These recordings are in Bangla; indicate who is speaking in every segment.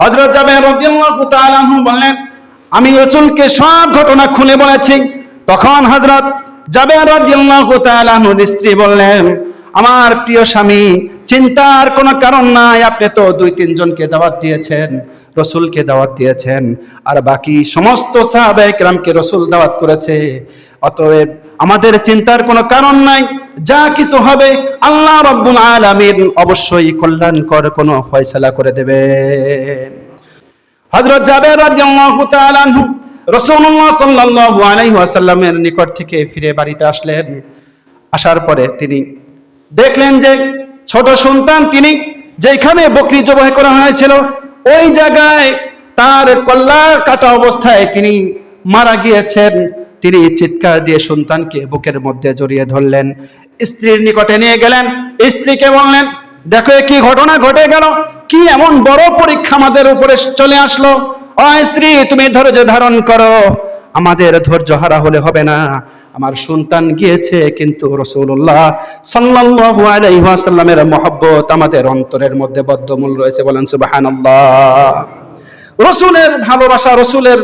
Speaker 1: হযরত জাবের বললেন, আমি রসুলকে সব ঘটনা খুলে বলেছি। তখন হজরত জাবের স্ত্রী বললেন, আমার প্রিয় স্বামী, চিন্তার কোনো কারণ নাই, আপনি তো দুই তিনজনকে দাওয়াত দিয়েছেন, রসুলকে দাওয়াত দিয়েছেন, আর বাকি সমস্ত সাহাবায়ে কেরামকে রসুল দাওয়াত করেছে। অতএব আমাদের চিন্তার কোনো কারণ নাই যা কিছু হবে আল্লাহ রব্বুল আলামিন অবশ্যই কল্যাণকর কোনো ফয়সালা করে দেবেন। হযরত জাবের রাদিয়াল্লাহু তাআলা আনহু রাসূলুল্লাহ সাল্লাল্লাহু আলাইহি ওয়াসাল্লামের নিকট থেকে ফিরে বাড়িতে আসলেন। আসার পরে তিনি দেখলেন যে ছোট সন্তান তিনি যেখানে বকরি জবাই করা হয়েছিল, ওই জায়গায় তার কল্লা কাটা অবস্থায় তিনি মারা গিয়েছেন। তিনি চিৎকার দিয়ে সন্তানকে বুকের মধ্যে জড়িয়ে ধরলেন। স্ত্রীর নিকটে নিয়ে গেলেন। স্ত্রীকে বললেন, দেখো কি ঘটনা ঘটে গেল। কি এমন বড় পরীক্ষা আমাদের উপরে চলে আসলো? ও স্ত্রী, তুমি ধৈর্য ধারণ করো। আমাদের ধৈর্য হারা হলে হবে না। আমার সন্তান গিয়েছে, কিন্তু রসুল্লাহ সাল্লাল্লাহু আলাইহি ওয়াসাল্লামের মহব্বত আমাদের অন্তরের মধ্যে বদ্ধমূল রয়েছে বলেন সুবহানাল্লাহ। রসুলের ভালোবাসা, রসুলের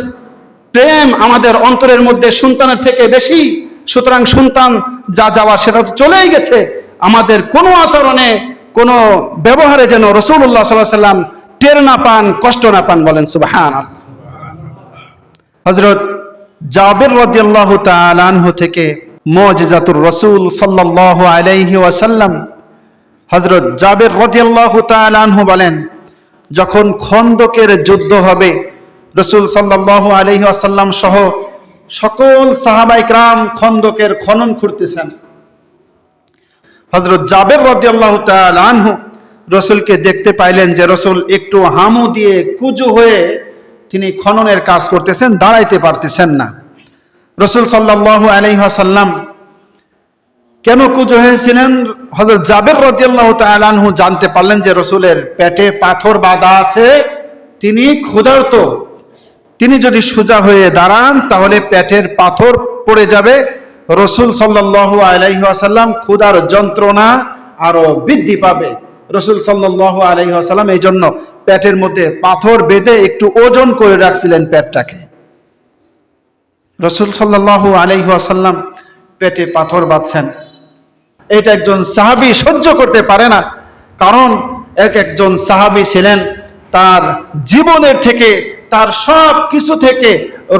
Speaker 1: প্রেম আমাদের অন্তরের মধ্যে সন্তানের থেকে বেশি। সুতরাং সন্তান যা যাওয়ার সেটা তো চলেই গেছে। আমাদের কোনো আচরণে, কোনো ব্যবহারে যেন রসুল্লাহ সাল্লাহ সাল্লাম টের না পান, কষ্ট না পান বলেন সুবাহান হজরত জাবের রাদিয়াল্লাহু তাআলা আনহু থেকে মুজিজাতুর রসুল সাল্লাল্লাহু আলাইহি ওয়াসাল্লাম হজরত জাবের রাদিয়াল্লাহু তাআলা আনহু বলেন, যখন খন্দকের যুদ্ধ হবে, রসুল সাল্লাল্লাহু আলাইহি ওয়াসাল্লাম সহ সকল সাহাবাই ক্রাম খন্দকের খনন করতেছেন হজরত জাবের রাদিয়াল্লাহু তাআলা আনহু রসুলকে দেখতে পাইলেন যে রসুল একটু হামু দিয়ে কুজু হয়ে তিনি খননের কাজ করতেছেন, দাঁড়াইতে পারতেছেন না। রসুল সাল্লাল্লাহু আলাইহি ওয়াসাল্লাম কেন কুজো হয়েছিলেন? হজরত জাবের রদিয়াল্লাহ তালানহু জানতে পারলেন যে রসুলের পেটে পাথর বাঁধা আছে, তিনি ক্ষুধার্ত। তিনি যদি সোজা হয়ে দাঁড়ান, তাহলে পেটের পাথর পড়ে যাবে। রসুল সাল্লাল্লাহু আলাইহি আসাল্লাম ক্ষুধার যন্ত্রণা আরও বৃদ্ধি পাবে। রসুল সাল্লাল্লাহু আলাইহি আসাল্লাম এই জন্য পেটের মধ্যে পাথর বেঁধে একটু ওজন করে রাখছিলেন পেটটাকে। রসুল সাল্লাল্লাহু আলাইহি আসাল্লাম পেটে পাথর বাঁধছেন। এটা একজন সাহাবি সহ্য করতে পারে না। কারণ এক একজন সাহাবি ছিলেন, তার জীবনের থেকে তার সব কিছু থেকে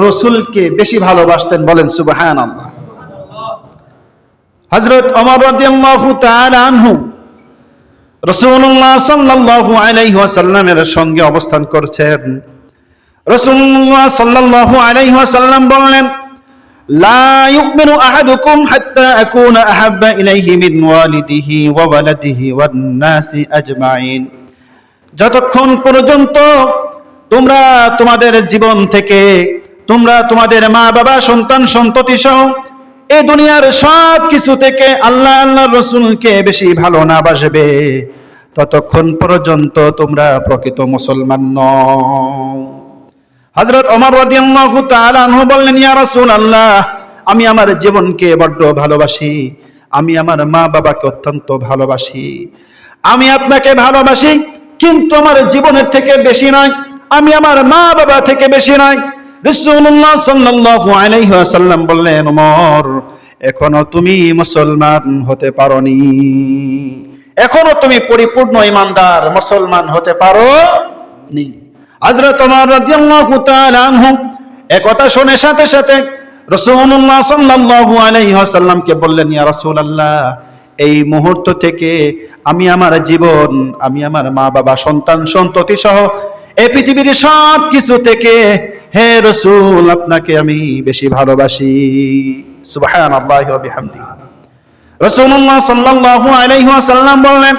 Speaker 1: রসুলকে বেশি ভালোবাসতেন বলেন সুবাহান আল্লাহ হজরত অমর রাদিয়াল্লাহু তাআলা আনহু রাসূলুল্লাহ সাল্লাল্লাহু আলাইহি ওয়াসাল্লামের সঙ্গে অবস্থান করছেন রাসূলুল্লাহ সাল্লাল্লাহু আলাইহি ওয়াসাল্লাম বললেন لا يؤمن أحدكم حتى أكون أحب إليه من والده وولده والناس أجمعين যতক্ষণ পর্যন্ত তোমরা তোমাদের জীবন থেকে, তোমরা তোমাদের মা বাবা, সন্তান, সন্ততি সহ এই দুনিয়ার সব কিছু থেকে আল্লাহ আল্লাহ রসুলকে বেশি ভালো না বাসবে। ততক্ষণ পর্যন্ত তোমরা প্রকৃত মুসলমান রাদিয়াল্লাহু তাআলা আনহু বললেন, ইয়া রাসূলুল্লাহ, আমি আমার জীবনকে বড্ড ভালোবাসি। আমি আমার মা বাবাকে অত্যন্ত ভালোবাসি। আমি আপনাকে ভালোবাসি, কিন্তু আমার জীবনের থেকে বেশি নয়। আমি আমার মা বাবা থেকে বেশি নয়। রাসূলুল্লাহ সাল্লাল্লাহু আলাইহি ওয়াসাল্লাম বললেন ওমর এখনও তুমি মুসলমান হতে পারোনি। এখনও তুমি পরিপূর্ণ ইমানদার মুসলমান হতে পারো নি হযরত ওমর রাদিয়াল্লাহু তাআলা আনহু একথা শুনে সাথে সাথে রাসূলুল্লাহ সাল্লাল্লাহু আলাইহি ওয়াসাল্লামকে বললেন, ইয়া রাসূলুল্লাহ, এই মুহূর্ত থেকে আমি আমার জীবন, আমি আমার মা বাবা সন্তান সন্ততি সহ এই পৃথিবীর সব কিছু থেকে হে রসুল, আপনাকে আমি বেশি ভালোবাসি। সুবহানাল্লাহি ওয়া বিহামদিহি। রাসূলুল্লাহ সাল্লাল্লাহু আলাইহি ওয়াসাল্লাম বললেন,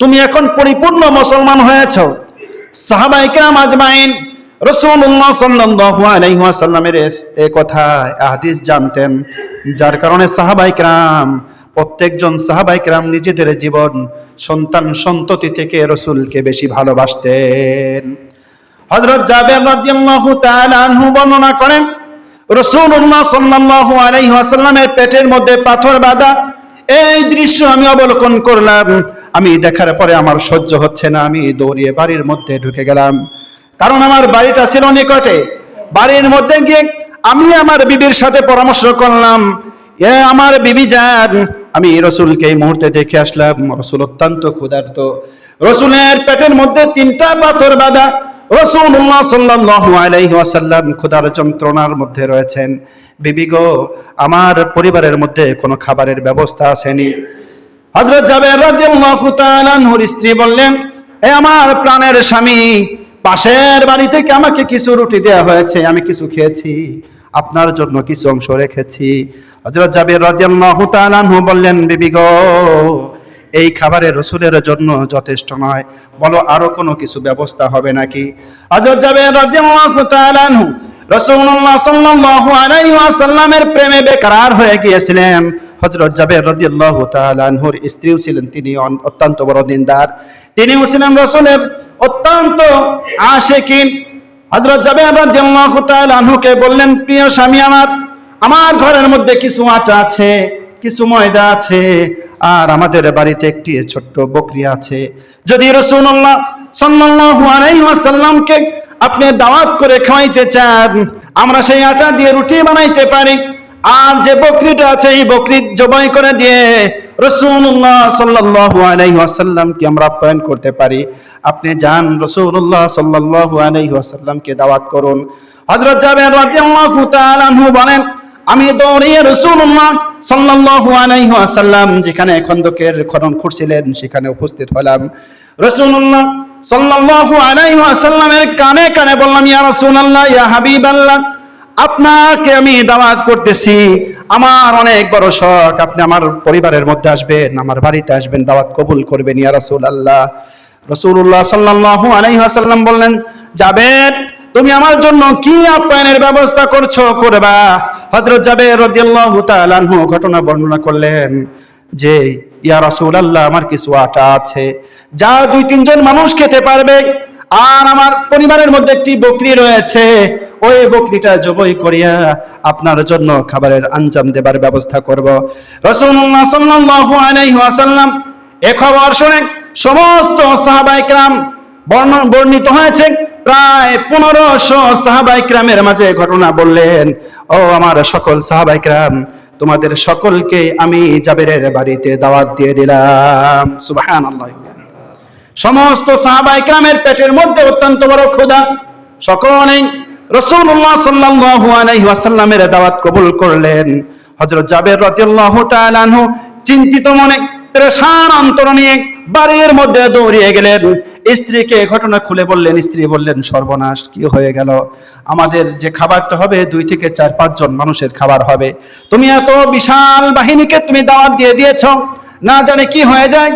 Speaker 1: তুমি এখন পরিপূর্ণ মুসলমান হয়েছো। সাহাবায়ে কেরাম আজমাইন রাসূলুল্লাহ সাল্লাল্লাহু আলাইহি ওয়াসাল্লামের এই কথা হাদিস জানতেন, যার কারণে সাহাবায়ে কেরাম, প্রত্যেকজন সাহাবায়ে কেরাম নিজেদের জীবন, সন্তান সন্ততি থেকে রসুলকে বেশি ভালোবাসতেন। হযরত জাবের রাদিয়াল্লাহু তাআলা আনহু বর্ণনা করেন, রাসূলুল্লাহ সাল্লাল্লাহু আলাইহি ওয়াসাল্লামের পেটের মধ্যে পাথর বাঁধা, এই দৃশ্য আমি অবলোকন করলাম। আমি দেখার পরে আমার সহ্য হচ্ছে না, আমি দৌড়িয়ে বাড়ির মধ্যে ঢুকে গেলাম। কারণ আমার বাড়িটা ছিল নিকটে। বাড়ির মধ্যে গিয়ে আমি আমার বিবির সাথে পরামর্শ করলাম, এ আমার বিবি যান আমি রসুলকে এই মুহূর্তে দেখে আসলাম, রসুল অত্যন্ত ক্ষুধার্ত। রসুলের পেটের মধ্যে তিনটা পাথর বাঁধা রসুল্লাহ সাল্লাল্লাহু আলাইহি ওয়াসাল্লাম ক্ষুধার যন্ত্রণার মধ্যে রয়েছেন। বিবি গো, আমার পরিবারের মধ্যে কোনো খাবারের ব্যবস্থা আসেনি। হযরত জাবের রাদিয়াল্লাহু তাআলা আনহুর স্ত্রী বললেন, এ আমার প্রাণের স্বামী, পাশের বাড়ি থেকে আমাকে কিছু রুটি দেওয়া হয়েছে, আমি কিছু খেয়েছি, আপনার জন্য কিছু অংশ রেখেছি। হযরত জাবের রাদিয়াল্লাহু তাআলা বললেন, বিবি গো এই খাবারের রসুলের জন্য যথেষ্ট নয়। বলো, আরও কোনো কিছু ব্যবস্থা হবে নাকি? হযরত জাবের রাদিয়াল্লাহু প্রেমে বেকরার হয়ে গিয়েছিলেন। হযরত জাবের রাদিয়াল্লাহু তাআলা আনহুর স্ত্রীও ছিলেন, তিনি অত্যন্ত বড় দিনদার। তিনিও ছিলেন রাসূলের অত্যন্ত আশিকিন হযরত জাবের রাদিয়াল্লাহু তাআলা আনহুকে বললেন, প্রিয় স্বামী আমার আমার ঘরের মধ্যে কিছু আটা আছে, কিছু ময়দা আছে আর আমাদের বাড়িতে একটি ছোট্ট বকরি আছে। যদি রাসূলুল্লাহ সাল্লাল্লাহু আলাইহি ওয়াসাল্লামকে আপনি দাওয়াত করে খাওয়াইতে চান, আমরা সেই আটা দিয়ে রুটি বানাইতে পারি। আর যে বকরিটা আছে, এই বকরি জবাই করে দিয়ে রসুল্লাহ সাল্লাল্লাহু আলাইহি ওয়াসাল্লামকে আমরা আপ্যায়ন করতে পারি। আপনি যান রসুল্লাহ সাল্লাল্লাহু আলাইহি ওয়াসাল্লামকে দাওয়াত করুন। হযরত জাবের রাদিয়াল্লাহু তাআলা বলেন, আমি দৌড়িয়ে রসুল্লাহ সাল্লাল্লাহু আলাইহি ওয়াসাল্লাম, যেখানে খন্দকের খনন করছিলেন, সেখানে উপস্থিত হলাম। রসুল্লাহ সাল্লাল্লাহু আলাইহি ওয়াসাল্লামের কানে কানে বললাম, ইয়া রাসূলুল্লাহ, ইয়া হাবিবাল্লাহ, আপনাকে আমি দাওয়াত করতেছি। আমার অনেক বড় শখ। আপনি আমার পরিবারের মধ্যে আসবেন, আমার বাড়িতে আসবেন, দাওয়াত কবুল করবেন, ইয়া রাসূলুল্লাহ। রাসূলুল্লাহ সাল্লাল্লাহু আলাইহি ওয়াসাল্লাম বললেন যাবেন তুমি আমার জন্য কি আপ্যায়নের ব্যবস্থা করছ? করবা। হযরত জাবের রাদিয়াল্লাহু তাআলা আনহু ঘটনা বর্ণনা করলেন যে ইয়া রাসূলুল্লাহ আমার কিছু আটা আছে যা দুই তিনজন মানুষ খেতে পারবে আর আমার পরিবারের মধ্যে একটি বকরি রয়েছে ওই বকরিটা জবাই করিয়া আপনার জন্য খাবারের আঞ্জাম দেবার ব্যবস্থা করব রাসূলুল্লাহ সাল্লাল্লাহু আলাইহি ওয়াসাল্লাম এ খবর শুনে সমস্ত সাহাবায়ে کرام বর্ণন বর্ণিত হয়েছে। প্রায় পনেরোশো সাহাবাই ক্রামের মাঝে ঘটনা বললেন, ও আমার সকল সাহাবাই ক্রাম, তোমাদের সকলকে আমি জাবেরের বাড়িতে দাওয়াত দিয়ে দিলাম। সুবাহান সমস্ত সাহাবাই ক্রামের পেটের মধ্যে অত্যন্ত বড় ক্ষুধা। সকলেই রসুল্লাহ সাল্লাল্লাহু আলাইহি ওয়াসাল্লামের দাওয়াত কবুল করলেন। হযরত জাবের রাদিয়াল্লাহু তাআলা আনহু চিন্তিত মনে পেরেশান অন্তর নিয়ে বাড়ির মধ্যে দৌড়িয়ে গেলেন। স্ত্রীকে ঘটনা খুলে বললেন, স্ত্রী বললেন, সর্বনাশ, কি হয়ে গেল? আমাদের যে খাবারটা হবে, দুই থেকে চার পাঁচজন মানুষের খাবার হবে। তুমি এত বিশাল বাহিনীকে তুমি দাওয়াত দিয়ে দিয়েছ। না জানে কি হয়ে যায়?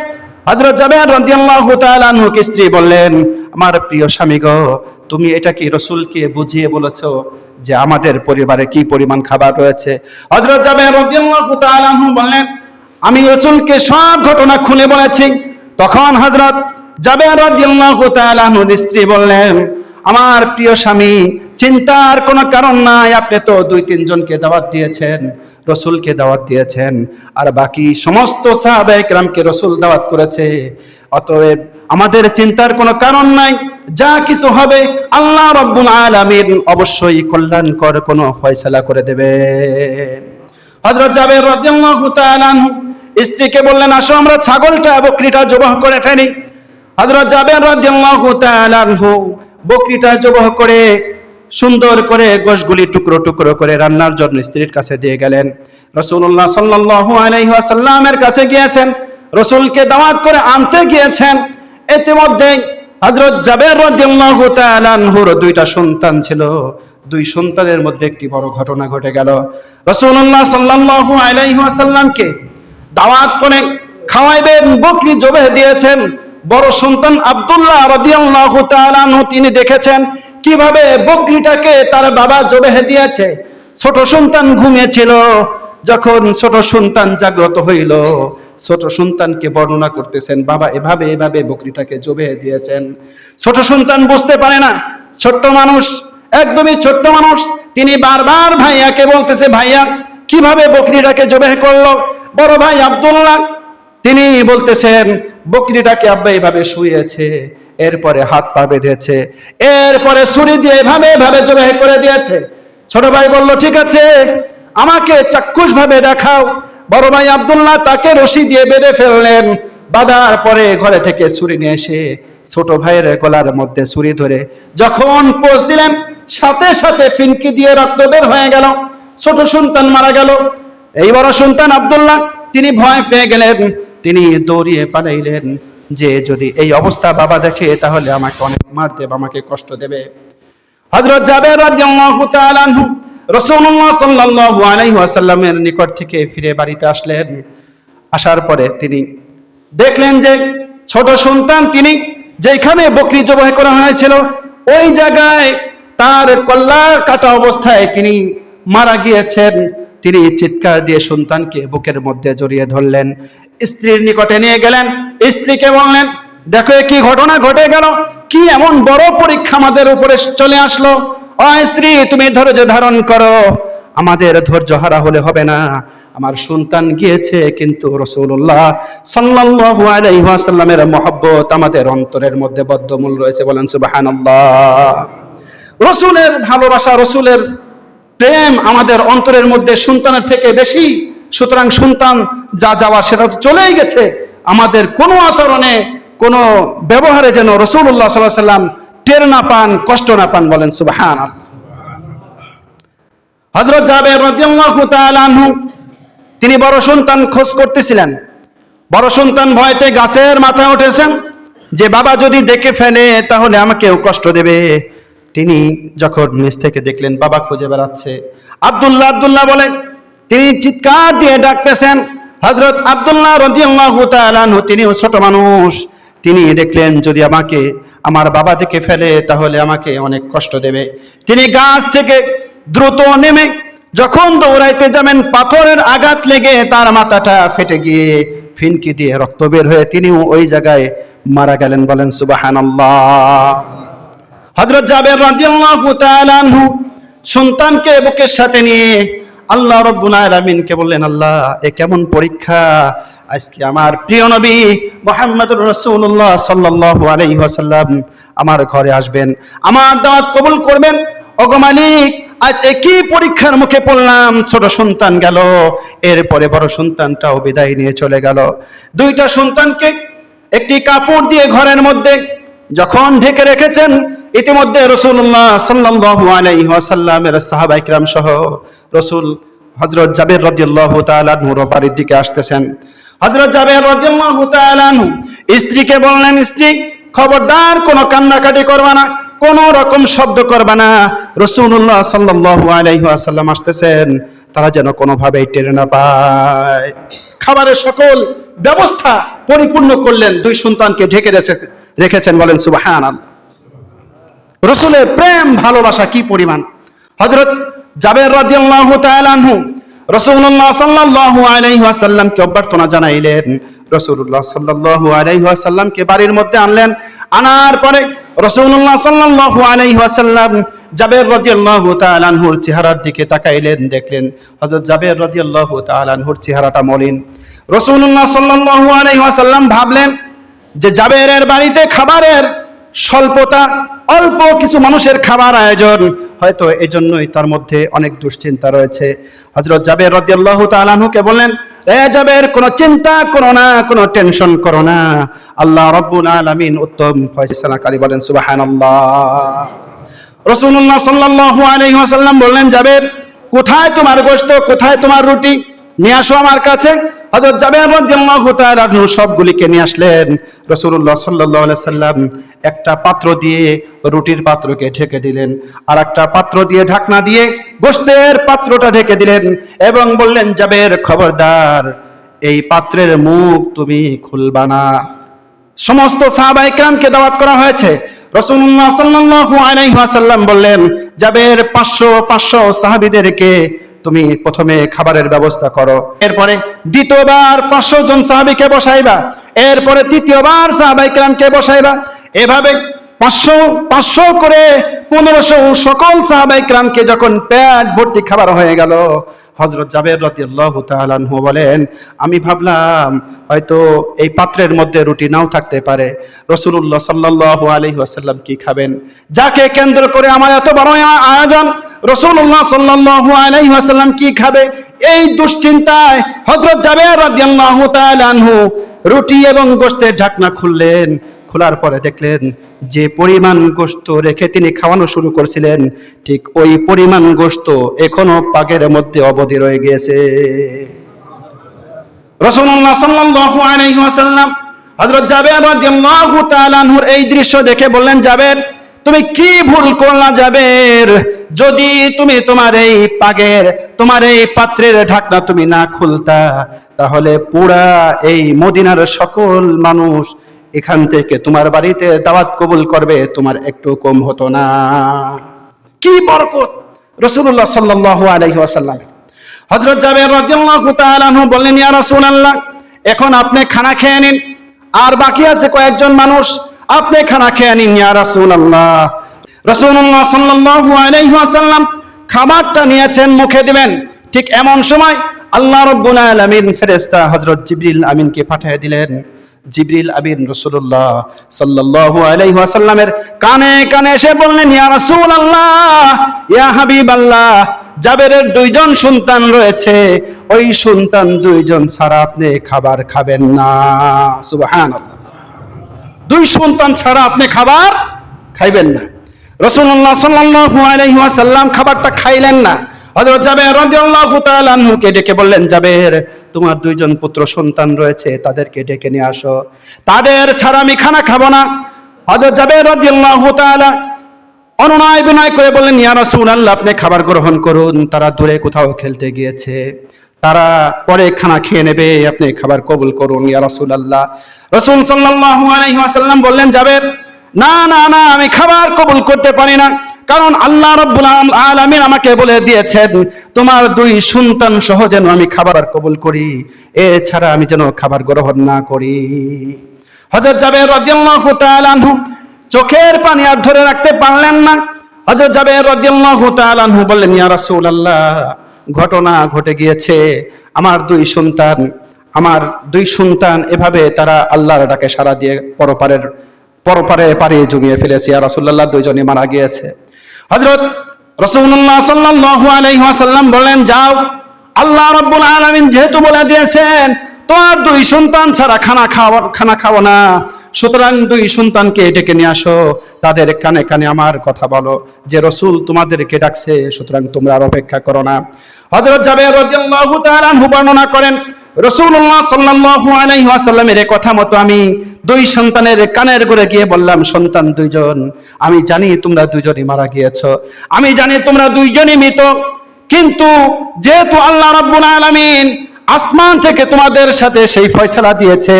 Speaker 1: হযরত জাবের রাদিয়াল্লাহু তাআলা আনহুকে স্ত্রী বললেন, আমার প্রিয় স্বামী গো, তুমি এটা কি রসুলকে বুঝিয়ে বলেছ যে আমাদের পরিবারে কি পরিমাণ খাবার রয়েছে? হযরত জাবের রাদিয়াল্লাহু তাআলা আনহু বললেন আমি রসুলকে সব ঘটনা খুলে বলেছি। তখন হযরত জাবের স্ত্রী বললেন, আমার প্রিয় স্বামী, চিন্তার কোনো কারণ নাই, আপনি তো দুই তিনজনকে দাওয়াত দিয়েছেন, রসুলকে দাওয়াত দিয়েছেন, আর বাকি সমস্ত সাহাবায়ে কেরামকে রসুল দাওয়াত করেছে। অতএব আমাদের চিন্তার কোনো কারণ নাই, যা কিছু হবে আল্লাহ রব্বুল আলামিন অবশ্যই কল্যাণকর কোনো ফয়সালা করে দেবে হযরত জাবের রাদিয়াল্লাহু তাআলা স্ত্রীকে বললেন, আসো, আমরা ছাগলটা বকরিটা জবাহ করে ফেলি। হযরত জাবের রাদিয়াল্লাহু বকরিটা জবাহ করে সুন্দর করে গোশগুলি টুকরো টুকরো করে রান্নার জন্য স্ত্রীর কাছে দিয়ে গেলেন। রাসূলুল্লাহ সাল্লাল্লাহু আলাইহি ওয়াসাল্লামের কাছে গিয়েছেন, রসুলকে দাওয়াত করে আনতে গিয়েছেন। ইতিমধ্যে হযরত জাবের আনহুর দুইটা সন্তান ছিল। দুই সন্তানের মধ্যে একটি বড় ঘটনা ঘটে গেল। রাসূলুল্লাহ সাল্লাল্লাহু আলাইহি ওয়াসাল্লামকে দাওয়াত করে খাওয়াইবেন বকরি জবে দিয়েছেন। বড় সন্তান আব্দুল্লাহ রাদিয়াল্লাহু তাআলা আনহু, তিনি দেখেছেন কীভাবে বকরিটাকে তার বাবা জবে দিয়েছে। ছোট সন্তান ঘুমিয়েছিল, যখন ছোট সন্তান জাগ্রত হইল, ছোট সন্তানকে বর্ণনা করতেছেন, বাবা, এভাবে এভাবে বকরিটাকে জবে দিয়েছেন। ছোট সন্তান বুঝতে পারে না, ছোট্ট মানুষ, একদমই ছোট্ট মানুষ, তিনি বারবার ভাইয়াকে বলতেছে, ভাইয়া, কীভাবে বকরিটাকে জবে করল? বড় ভাই আব্দুল্লাহ, তিনি বলতেছেন, বকরিটাকে আব্বা এভাবে শুয়েছে, এরপরে হাত পা বেঁধেছে, এরপরে ছুরি দিয়ে এভাবে এভাবে জবাই করে দিয়েছে। ছোট ভাই বলল, ঠিক আছে, আমাকে চাক্ষুষ ভাবে দেখাও। বড় ভাই আব্দুল্লাহ তাকে রশি দিয়ে বেঁধে ফেললেন। বাঁধার পরে ঘরে থেকে ছুরি নিয়ে এসে ছোট ভাইয়ের গলার মধ্যে ছুরি ধরে যখন পোষ দিলেন, সাথে সাথে ফিনকি দিয়ে রক্ত বের হয়ে গেল। ছোট সন্তান মারা গেল। এই বড় আব্দুল্লাহ, তিনি ভয় পেয়ে গেলেন। তিনি দৌড়িয়ে পালাইলেন যে, যদি এই অবস্থা বাবা দেখে, তাহলে আমাকে অনেক মার দেবে, আমাকে কষ্ট দেবে। হযরত জাবের আনহু রাসূলুল্লাহ সাল্লাল্লাহু নিকট থেকে ফিরে বাড়িতে আসলেন। আসার পরে তিনি দেখলেন যে, ছোট সন্তান তিনি যেখানে বকরি জবাই করা হয়েছিল, ওই জায়গায় তার কল্লার কাটা অবস্থায় তিনি মারা গিয়েছেন। তিনি চিৎকার দিয়ে সন্তানকে বুকের মধ্যে জড়িয়ে ধরলেন। স্ত্রীর নিকটে নিয়ে গেলেন। স্ত্রীকে বললেন, দেখো কি ঘটনা ঘটে গেল। কি এমন বড় পরীক্ষা আমাদের উপরে চলে আসলো। ও স্ত্রী, তুমি ধৈর্য ধারণ করো। আমাদের ধৈর্য হারা হলে হবে না। আমার সন্তান গিয়েছে, কিন্তু রসুল্লাহ সাল্লাল্লাহু আলাইহি ওয়াসাল্লামের মহব্বত আমাদের অন্তরের মধ্যে বদ্ধমূল রয়েছে বলেন সুবহানাল্লাহ। রসুলের ভালোবাসা, রসুলের প্রেম আমাদের অন্তরের মধ্যে সন্তানের থেকে বেশি। সুতরাং সন্তান যা যাওয়া সেটা তো চলেই গেছে। আমাদের কোনো আচরণে, কোনো ব্যবহারে যেন রসুল্লাহ সাল্লাহ সাল্লাম টের না পান, কষ্ট না পান বলেন সুবাহান হজরত জাবের আনহু, তিনি বড় সন্তান খোঁজ করতেছিলেন। বড় সন্তান ভয়তে গাছের মাথায় উঠেছেন। যে বাবা যদি দেখে ফেলে, তাহলে আমাকেও কষ্ট দেবে। তিনি যখন নিচ থেকে দেখলেন, বাবা খুঁজে বেড়াচ্ছে। আব্দুল্লাহ, আবদুল্লাহ বলেন তিনি চিৎকার দিয়ে ডাকতেছেন। হজরত আব্দুল্লাহ রদিয়াল্লাহু তাআলা আনহু, তিনিও ছোট মানুষ। তিনি দেখলেন, যদি আমাকে, আমার বাবা দেখে ফেলে, তাহলে আমাকে অনেক কষ্ট দেবে। তিনি গাছ থেকে দ্রুত নেমে, যখন দৌড়াইতে যাবেন, পাথরের আঘাত লেগে তার মাথাটা ফেটে গিয়ে ফিনকি দিয়ে রক্ত বের হয়ে তিনিও ওই জায়গায় মারা গেলেন। বলেন, সুবহানাল্লাহ। হযরত জাবের রাদিয়াল্লাহু তাআলা সন্তানকে বুকের সাথে নিয়ে আল্লাহ রব্বুল আলামিনকে বললেন, আল্লাহ, এ কেমন পরীক্ষা? আজকে আমার প্রিয় নবী মুহাম্মদুর রাসূলুল্লাহ সাল্লাল্লাহু আলাইহি ওয়াসাল্লাম আমার ঘরে আসবেন। আমার দাওয়াত কবুল করবেন। ওগো মালিক, আজ একই পরীক্ষার মুখে পড়লাম, ছোট সন্তান গেল, এরপরে বড় সন্তানটাও বিদায় নিয়ে চলে গেল। দুইটা সন্তানকে একটি কাপড় দিয়ে ঘরের মধ্যে যখন ঢেকে রেখেছেন, ইতিমধ্যে রসুল্লাহ সাল্লাল্লাহু আলাইহি ওয়াসাল্লামের সাহাবা ইকরাম সহ রসুল হজরত জাবের রাদিয়াল্লাহু তাআলা নূর বাড়ির দিকে আসতেছেন। হজরত জাবের রাদিয়াল্লাহু তাআলা স্ত্রীকে বললেন, স্ত্রী, খবরদার, কোনো কান্নাকাটি করবা না, কোন রকম শব্দ করবা না। রসুল্লাহ সাল্লাল্লাহু আলাইহি ওয়াসাল্লাম আসতেছেন, তারা যেন কোনোভাবেই টেনে না পায়। খাবারের সকল ব্যবস্থা পরিপূর্ণ করলেন দুই সন্তানকে ঢেকে রেখে- রেখেছেন বলেন সুবাহান রসুলের প্রেম, ভালোবাসা কি পরিমাণ? হজরত জাবের রাদিয়াল্লাহু তাআলা আনহু রাসূলুল্লাহ সাল্লাল্লাহু আলাইহি ওয়াসাল্লামকে অভ্যর্থনা জানাইলেন। রাসূলুল্লাহ সাল্লাল্লাহু আলাইহি ওয়াসাল্লামকে বাড়ির মধ্যে আনলেন। আনার পরে রাসূলুল্লাহ সাল্লাল্লাহু আলাইহি ওয়াসাল্লাম জাবের রাদিয়াল্লাহু তাআলা আনহুর চেহারার দিকে তাকাইলেন, দেখলেন হযরত জাবের রাদিয়াল্লাহু তাআলা আনহুর চেহারাটা মলিন। রাসূলুল্লাহ সাল্লাল্লাহু আলাইহি ওয়াসাল্লাম ভাবলেন যে জাবেরের বাড়িতে খাবারের স্বল্পতা, অল্প কিছু মানুষের খাবার আয়োজন, হয়তো এই জন্যই তার মধ্যে অনেক দুশ্চিন্তা রয়েছে। হজরত জাবের রদিয়াল্লাহ তালাহুকে বললেন, এ জাবের, কোনো চিন্তা করো না, কোনো টেনশন করো না। আল্লাহ রব্বুল আলামিন উত্তম ফয়সালাকারী বলেন, সুবহানাল্লাহ। রসুল্লাহ সাল্লাল্লাহু আলাইহি ওয়াসাল্লাম বললেন, জাবের, কোথায় তোমার গোশত, কোথায় তোমার রুটি? নিয়ে আসো আমার কাছে। হযরত জাবের রাদিয়াল্লাহু আনহু সবগুলিকে নিয়ে আসলেন। রাসূলুল্লাহ সাল্লাল্লাহু আলাইহি সাল্লাম একটা পাত্র দিয়ে রুটির পাত্রকে ঢেকে দিলেন। আর একটা পাত্র দিয়ে ঢাকনা দিয়ে গোশতের পাত্রটা ঢেকে দিলেন এবং বললেন, জাবের খবরদার, এই পাত্রের মুখ তুমি খুলবা না। সমস্ত সাহাবাই কেরামকে দাওয়াত করা হয়েছে। রসুল্লাহ সাল্লাল্লাহু আলাইহি ওয়াসাল্লাম বললেন, জাবের পাঁচশো পাঁচশো সাহাবীদেরকে তুমি প্রথমে খাবারের ব্যবস্থা করো। এরপরে দ্বিতীয়বার পাঁচশো জন সাহাবীকে বসাইবা। এরপরে তৃতীয়বার সাহাবাই কেরামকে বসাইবা। এভাবে পাঁচশো পাঁচশো করে পনেরোশো সকল সাহাবাই ক্রামকে যখন প্যাট ভর্তি খাবার হয়ে গেল হজরত জাবের রাদিয়াল্লাহু তাআলা আনহু বলেন, আমি ভাবলাম হয়তো এই পাত্রের মধ্যে রুটি নাও থাকতে পারে। রসুল্লাহ সাল্লাল্লাহু আলাইহি ওয়াসাল্লাম কি খাবেন? যাকে কেন্দ্র করে আমার এত বড় আয়োজন রসুল্লাহ সাল্লাল্লাহু আলাইহি ওয়াসাল্লাম কি খাবে? এই দুশ্চিন্তায় তাআলা আনহু রুটি এবং গোস্তের ঢাকনা খুললেন। খোলার পরে দেখলেন যে পরিমাণ গোস্ত রেখে তিনি খাওয়ানো শুরু করছিলেন। ঠিক ওই পরিমাণ গোস্ত এখনও পাকের মধ্যে অবধি রয়ে গিয়েছে। রসুল্লাহ সাল্লাল্লাহু আলাইহি ওয়াসাল্লাম হযরত আনহুর এই দৃশ্য দেখে বললেন, জাবের তুমি কি ভুল করলা জাবের? যদি তুমি তোমার এই পাগের, তোমার এই পাত্রের ঢাকনা তুমি না খুলতা, তাহলে পুরা এই মদিনার সকল মানুষ এখান থেকে তোমার বাড়িতে দাওয়াত কবুল করবে, তোমার একটু কম হতো না। কি বরকত! রসুল্লাহ সাল্লাল্লাহু আলাইহি ওয়াসাল্লাম। হযরত জাবের রাদিয়াল্লাহু তাআলা বললেন, ইয়া রাসূলুল্লাহ, এখন আপনি খানা খেয়ে নিন। আর বাকি আছে কয়েকজন মানুষ আপনি খানা খেয়ে নিন ইয়া রাসূলুল্লাহ। রাসূলুল্লাহ সাল্লাল্লাহু খাবারটা নিয়েছেন, মুখে দিবেন। ঠিক এমন সময় আল্লাহ রাব্বুল আলামিন ফেরেশতা হযরত জিবরিল আমিনকে পাঠিয়ে দিলেন। জিবরিল আমিন রাসূলুল্লাহ সাল্লাল্লাহু আলাইহি কানে কানে এসে বললেন, ইয়া রাসূলুল্লাহ, ইয়া হাবিবাল্লাহ, জাবেরের দুইজন সন্তান রয়েছে। ওই সন্তান দুইজন ছাড়া আপনি খাবার খাবেন না। সুবহানাল্লাহ। দুই সন্তান ছাড়া আপনি খাবার খাইবেন না। রসুল্লাহ সাল্লাল্লাহু আলাইহি ওয়াসাল্লাম খাবারটা খাইলেন না। হযরত জাবের রাদিয়াল্লাহু তাআলা ডেকে বললেন, জাবের, তোমার দুইজন পুত্র সন্তান রয়েছে, তাদেরকে ডেকে নিয়ে আসো। তাদের ছাড়া আমি খানা খাব না। হযরত জাবের রাদিয়াল্লাহু তাআলা অনুনয় বিনয় করে বললেন, ইয়া রাসূলুল্লাহ, আপনি খাবার গ্রহণ করুন, তারা দূরে কোথাও খেলতে গিয়েছে। তারা পরে খানা খেয়ে নেবে, আপনি খাবার কবুল করুন, ইয়া রাসূলুল্লাহ। রাসূল ওয়াসাল্লাম বললেন যাবে না না না, আমি খাবার কবুল করতে পারি না। কারণ আল্লাহ রাব্বুল আল- আলামিন আমাকে বলে দিয়েছেন, তোমার দুই সন্তান সহ যেন আমি খাবার কবুল করি। এছাড়া আমি যেন খাবার গ্রহণ না করি। হযরত জাবের রাদিয়াল্লাহু তাআলা আনহু চোখের পানি আর ধরে রাখতে পারলেন না। হযরত জাবের রাদিয়াল্লাহু তাআলা আনহু বললেন, ইয়া রাসূলুল্লাহ, ঘটনা ঘটে গিয়েছে। আমার দুই সন্তান আমার দুই সন্তান, এভাবে তারা আল্লাহর ডাকে সাড়া দিয়ে পরপারের, পরপারে পারে জমিয়ে ফেলেছে। ইয়া রাসূলুল্লাহ দুইজনে মারা গিয়েছে। হযরত রাসূলুল্লাহ সাল্লাল্লাহু আলাইহি ওয়াসাল্লাম বলেন যাও, আল্লাহ রাব্বুল আলামিন যেহেতু বলে দিয়েছেন, তোমার দুই সন্তান ছাড়া খানা খাওয়া, খানা খাব না। সুতরাং দুই সন্তানকে ডেকে নিয়ে আসো, তাদের কানে কানে আমার কথা বলো। যে রসুল তোমাদেরকে ডাকছে, সুতরাং তোমরা আর অপেক্ষা করো না। হযরত জাবের বর্ণনা করেন কথা মতো আমি দুই সন্তানের কানের গিয়ে বললাম, সন্তান দুইজন, আমি জানি তোমরা দুইজনই মারা গিয়েছো। আমি জানি তোমরা দুইজনই মৃত, কিন্তু যেহেতু আল্লাহ রাব্বুল আলামিন আসমান থেকে তোমাদের সাথে সেই ফয়সালা দিয়েছে,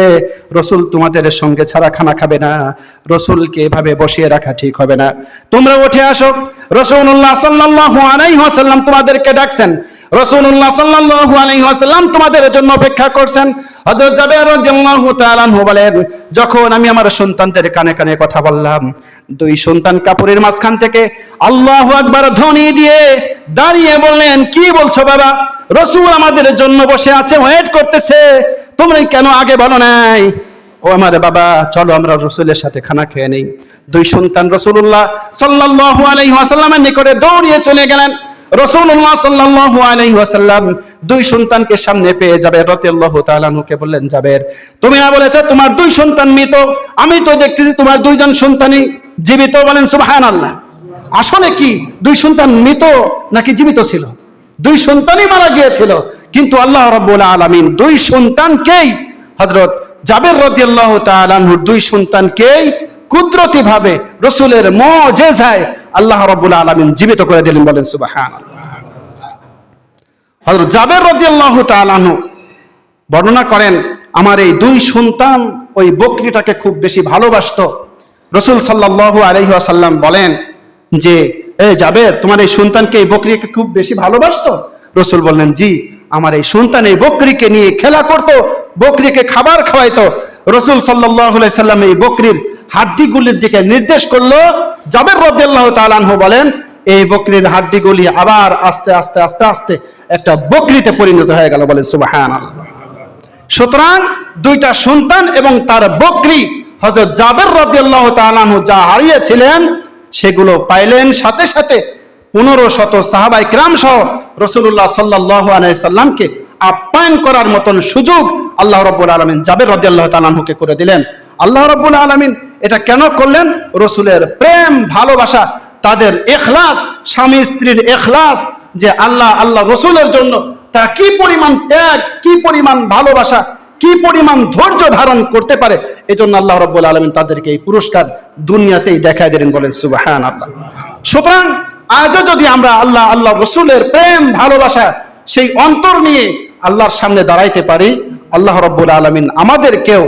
Speaker 1: রসুল তোমাদের সঙ্গে ছাড়া খানা খাবে না। রসুলকে এভাবে বসিয়ে রাখা ঠিক হবে না। তোমরা উঠে আসো। রসুল্লাহ সাল্লাল্লাহু আলাইহি ওয়াসাল্লাম তোমাদেরকে ডাকছেন রসুল্লাহ সাল্লাল্লাহু আলাইহি ওয়াসাল্লাম তোমাদের জন্য অপেক্ষা করছেন। হযরত জাবের তাআলা বলেন, যখন আমি আমার সন্তানদের কানে কানে কথা বললাম, দুই সন্তান কাপড়ের মাঝখান থেকে আল্লাহু আকবার ধ্বনি দিয়ে দাঁড়িয়ে বললেন, কি বলছো বাবা? রসুল আমাদের জন্য বসে আছে, ওয়েট করতেছে। তোমরা কেন আগে বলো নাই? ও আমার বাবা, চলো আমরা রসুলের সাথে খানা খেয়ে নেই। দুই সন্তান রসুল্লাহ সাল্লাল্লাহু আলাইহি ওয়াসাল্লামের নিকটে দৌড়িয়ে চলে গেলেন। রসুল্লাহ সাল্লাল্লাহু আলাইহি ওয়াসাল্লাম দুই সন্তানকে সামনে পেয়ে যাবে, রাদিয়াল্লাহু তাআলা বললেন তুমি বলেছ, তোমার দুই সন্তান মৃত, আমি তো দেখতেছি তোমার দুইজন সন্তানই জীবিত। বলেন, সুবহানাল্লাহ। আসলে কি, দুই সন্তান মৃত নাকি জীবিত ছিল? দুই সন্তানই মারা গিয়েছিল, কিন্তু আল্লাহ রাব্বুল আলামিন দুই সন্তানকেই হযরত জাবের আনহুর দুই সন্তানকেই কুদরতি ভাবে রসুলের আল্লাহ রাব্বুল আলামিন জীবিত করে দিলেন, বলেন সুবহানাল্লাহ। হযরত জাবের রাদিয়াল্লাহু তাআলা আনহু বর্ণনা করেন, আমার এই দুই সন্তান ওই বকরিটাকে খুব বেশি ভালোবাসতো। রসুল সাল্লাল্লাহু আলাইহি ওয়াসাল্লাম বলেন যে, এ জাবের, তোমার এই সন্তানকে এই বকরিকে খুব বেশি ভালোবাসতো? রসুল বললেন, জি, আমার এই সন্তান এই বকরিকে নিয়ে খেলা করত, বকরিকে খাবার খাওয়াইতো। রসুল আলাইহি সাল্লাম এই বকরির হাড্ডিগুলির দিকে নির্দেশ করল। জাবের রাদিয়াল্লাহু তাআলা আনহু বলেন, এই বকরির হাড্ডিগুলি আবার আস্তে আস্তে আস্তে আস্তে একটা বকরিতে পরিণত হয়ে গেল। বলে সুবাহান সুতরাং দুইটা সন্তান এবং তার বকরি হজরত জাবের রাদিয়াল্লাহু তাআলাহু যা হারিয়েছিলেন, সেগুলো পাইলেন। সাথে সাথে পনেরো শত সাহাবাই ক্রাম সহ রসুল্লাহ সাল্লাহ আলাইসাল্লামকে আপ্যায়ন করার মতন সুযোগ আল্লাহ রব্বুল আলমিন জাবের রাদিয়াল্লাহু তাআলাহুকে করে দিলেন। আল্লাহ রব্বুল আলমিন এটা কেন করলেন? রসুলের প্রেম, ভালোবাসা, তাদের এখলাস, স্বামী স্ত্রীর এখলাস, যে আল্লাহ আল্লাহ রসুলের জন্য তারা কি পরিমাণ ত্যাগ, কি পরিমাণ ভালোবাসা, কি পরিমাণ ধৈর্য ধারণ করতে পারে? এই জন্য আল্লাহ রব্বুল আলমিন তাদেরকে এই পুরস্কার দুনিয়াতেই দেখায় দিলেন, বলেন সুবাহান আল্লাহ সুতরাং আজও যদি আমরা আল্লাহ আল্লাহ রসুলের প্রেম, ভালোবাসা সেই অন্তর নিয়ে আল্লাহর সামনে দাঁড়াইতে পারি, আল্লাহ রব্বুল আলমিন আমাদেরকেও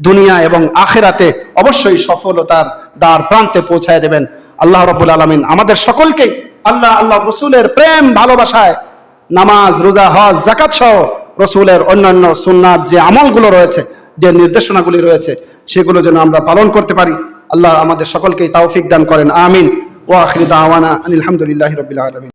Speaker 1: দুনিয়া এবং আখেরাতে অবশ্যই সফলতার দ্বার প্রান্তে পৌঁছায় দেবেন। আল্লাহ রব্বুল আলমিন আমাদের সকলকে আল্লাহ আল্লাহ রসুলের প্রেম, ভালোবাসায় নামাজ, রোজা, হজ জাকাত সহ রসুলের অন্যান্য সুন্নাত যে আমলগুলো রয়েছে, যে নির্দেশনাগুলি রয়েছে, সেগুলো যেন আমরা পালন করতে পারি। আল্লাহ আমাদের সকলকেই তাওফিক দান করেন। আমিন। ও আখরি দাওয়ানা আলহামদুলিল্লাহ রবিল